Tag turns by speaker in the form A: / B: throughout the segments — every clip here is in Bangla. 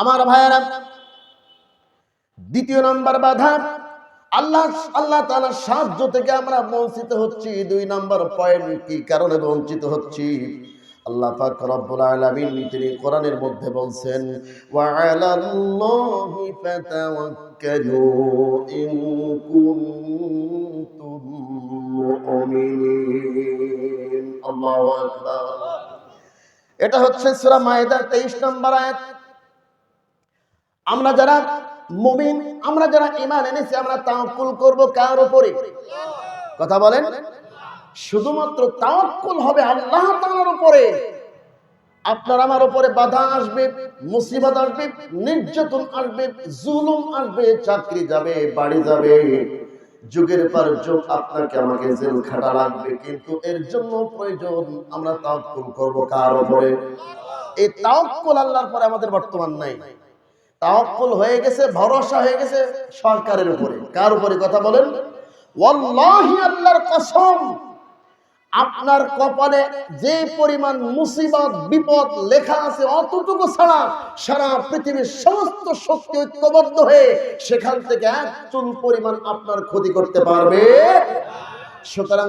A: আমার ভাইয়েরা, দ্বিতীয় নম্বর বাধা, আল্লাহ আল্লাহ তাআলার সাহায্য থেকে আমরা বঞ্চিত হচ্ছি। দুই নম্বর পয়েন্ট কি? কারণে বঞ্চিত হচ্ছি। আল্লাহ পাক রব্বুল আলামিন তিনি কোরআনের মধ্যে বলছেন ওয়া আলাল্লাহি ফাতাওয়াক্কালু ইন কুনতুম মুমিনিন। আল্লাহু আকবার। এটা হচ্ছে সূরা মায়েদার 23 নম্বর আয়াত। আমরা যারা মুমিন, আমরা যারা ঈমান এনেছি, আমরা তাওয়াক্কুল করব কার উপরে? কথা বলেন। শুধুমাত্র তাওয়াক্কুল হবে আল্লাহ তাআলার উপরে। আপনার আমার উপরে বাধা আসবে, মুসিবত আসবে, নির্যাতন আসবে, জুলুম আসবে, চাকরি যাবে, বাড়ি যাবে। যুগের পর যুগ আপনাকে আমাকে জেল খাটা লাগবে, কিন্তু এর জন্য প্রয়োজন আমরা তাওয়াক্কুল করব কার উপরে? এই তাওয়াক্কুল আল্লাহর পরে আমাদের বর্তমান নাই। তাওয়াক্কুল হয়ে গেছে, ভরসা হয়ে গেছে সরকারের উপরে। কার উপরে কথা বলেন? ওয়াল্লাহি আল্লাহর কসম, আপনার কপালে যে পরিমাণ মুসিবত, বিপদ লেখা আছে, অতটুকু ছাড়া সারা পৃথিবীর সমস্ত শক্তি ঐক্যবদ্ধ হয়ে সেখান থেকে এক চুল পরিমাণ আপনার ক্ষতি করতে পারবে। সুতরাং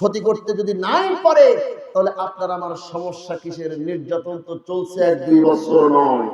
A: ক্ষতি করতে যদি নাই পারে, তাহলে আপনার আমার সমস্যা কিসের? নির্যাতন তো চলছে এক দুই বছর নয়।